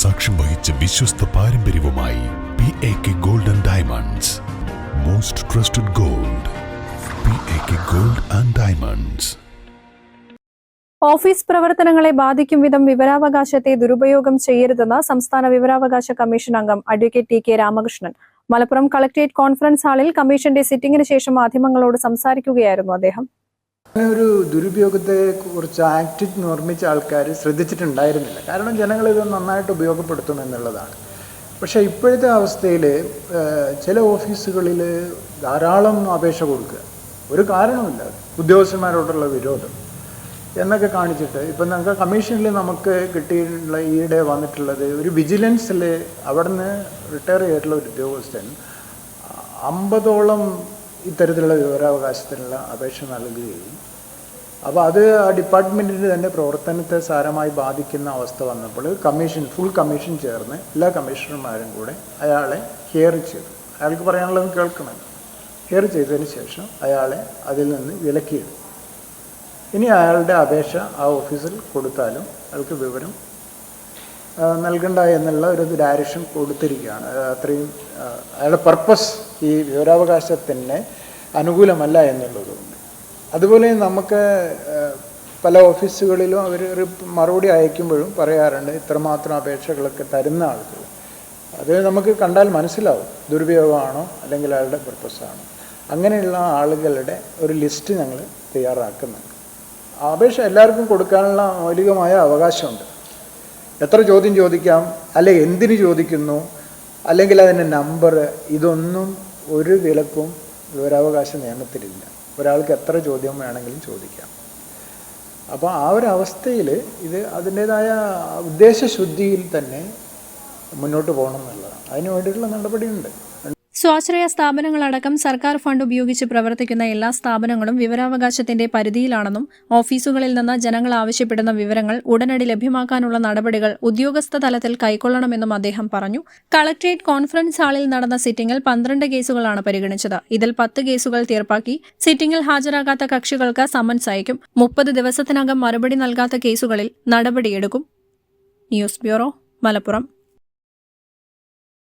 സാക്ഷ്യം വഹിച്ച വിശ്വസ്ത പാരമ്പര്യവുമായി P A K gold and diamonds most trusted gold P A K gold and diamonds office പ്രവർത്തനങ്ങളെ ബാധിക്കും വിധം വിവരാവകാശത്തെ ദുരുപയോഗം ചെയ്യരുതെന്ന് സംസ്ഥാന വിവരാവകാശ കമ്മീഷൻ അംഗം advocate T K Ramakrishnan. Malappuram collectorate conference ഹാളിൽ കമ്മീഷന്റെ സിറ്റിംഗിന് ശേഷം മാധ്യമങ്ങളോട് സംസാരിക്കുകയായിരുന്നു അദ്ദേഹം. ഒരു ദുരുപയോഗത്തെ കുറിച്ച് ആക്ട് നിർമ്മിച്ച ആൾക്കാർ ശ്രദ്ധിച്ചിട്ടുണ്ടായിരുന്നില്ല. കാരണം ജനങ്ങൾ ഇത് നന്നായിട്ട് ഉപയോഗപ്പെടുത്തും എന്നുള്ളതാണ്. പക്ഷേ ഇപ്പോഴത്തെ അവസ്ഥയിൽ ചില ഓഫീസുകളിൽ ധാരാളം അപേക്ഷ കൊടുക്കുക. ഒരു കാരണമില്ല ഉദ്യോഗസ്ഥന്മാരോടുള്ള വിരോധം എന്നൊക്കെ കാണിച്ചിട്ട് ഇപ്പം നമുക്ക് കമ്മീഷനിൽ നമുക്ക് കിട്ടിയിട്ടുള്ള ഈയിടെ വന്നിട്ടുള്ളത് ഒരു വിജിലൻസിൽ അവിടുന്ന് റിട്ടയർ ചെയ്തിട്ടുള്ള ഒരു ഉദ്യോഗസ്ഥൻ അമ്പതോളം ഇത്തരത്തിലുള്ള വിവരാവകാശത്തിനുള്ള അപേക്ഷ നൽകുകയും അപ്പോൾ അത് ആ ഡിപ്പാർട്ട്മെന്റിന്റെ തന്നെ പ്രവർത്തനത്തെ സാരമായി ബാധിക്കുന്ന അവസ്ഥ വന്നപ്പോൾ കമ്മീഷൻ ഫുൾ കമ്മീഷൻ ചേർന്ന് എല്ലാ കമ്മീഷണർമാരും കൂടെ അയാളെ ഹിയർ ചെയ്തു. അയാൾക്ക് പറയാനുള്ളത് കേൾക്കണം. ഹിയർ ചെയ്തതിന് ശേഷം അയാളെ അതിൽ നിന്ന് വിലക്കിയിടും. ഇനി അയാളുടെ അപേക്ഷ ആ ഓഫീസിൽ കൊടുത്താലും അയാൾക്ക് വിവരം നൽകണ്ട എന്നുള്ള ഒരു ഡയറക്ഷൻ കൊടുത്തിരിക്കുകയാണ്. അത് അത്രയും അയാളുടെ പർപ്പസ് ഈ വിവരാവകാശത്തിന് അനുകൂലമല്ല എന്നുള്ളതുകൊണ്ട്. അതുപോലെ നമുക്ക് പല ഓഫീസുകളിലും അവർ മറുപടി അയക്കുമ്പോഴും പറയാറുണ്ട് ഇത്രമാത്രം അപേക്ഷകളൊക്കെ തരുന്ന ആൾക്ക് അത് നമുക്ക് കണ്ടാൽ മനസ്സിലാവും ദുരുപയോഗമാണോ അല്ലെങ്കിൽ അയാളുടെ പർപ്പസാണോ അങ്ങനെയുള്ള ആളുകളുടെ ഒരു ലിസ്റ്റ് ഞങ്ങൾ തയ്യാറാക്കുന്നുണ്ട്. അപേക്ഷ എല്ലാവർക്കും കൊടുക്കാനുള്ള മൗലികമായ അവകാശമുണ്ട്. എത്ര ചോദ്യം ചോദിക്കാം? അല്ലെ എന്തിന് ചോദിക്കുന്നു? അല്ലെങ്കിൽ അതിന്റെ നമ്പർ ഇതൊന്നും ഒരു വിലക്കും വിവരാവകാശ നിയമത്തിലില്ല. ഒരാൾക്ക് എത്ര ചോദ്യം വേണമെങ്കിലും ചോദിക്കാം. അപ്പോൾ ആ ഒരു അവസ്ഥയിൽ ഇത് അതിന്റേതായ ഉദ്ദേശശുദ്ധിയിൽ തന്നെ മുന്നോട്ട് പോകണം എന്നുള്ളതാണ്. അതിന് വേണ്ടിയിട്ടുള്ള നടപടിയുണ്ട്. സ്വാശ്രയ സ്ഥാപനങ്ങളടക്കം സർക്കാർ ഫണ്ട് ഉപയോഗിച്ച് പ്രവർത്തിക്കുന്ന എല്ലാ സ്ഥാപനങ്ങളും വിവരാവകാശത്തിന്റെ പരിധിയിലാണെന്നും ഓഫീസുകളിൽ നിന്ന് ജനങ്ങൾ ആവശ്യപ്പെടുന്ന വിവരങ്ങൾ ഉടനടി ലഭ്യമാക്കാനുള്ള നടപടികൾ ഉദ്യോഗസ്ഥ തലത്തിൽ കൈക്കൊള്ളണമെന്നും അദ്ദേഹം പറഞ്ഞു. കളക്ട്രേറ്റ് കോൺഫറൻസ് ഹാളിൽ നടന്ന സിറ്റിംഗിൽ പന്ത്രണ്ട് കേസുകളാണ് പരിഗണിച്ചത്. ഇതിൽ പത്ത് കേസുകൾ തീർപ്പാക്കി സിറ്റിംഗിൽ ഹാജരാകാത്ത കക്ഷികൾക്ക് സമൻസ് അയക്കും. മുപ്പത് ദിവസത്തിനകം മറുപടി നൽകാത്ത കേസുകളിൽ നടപടിയെടുക്കും. News bureau Malappuram.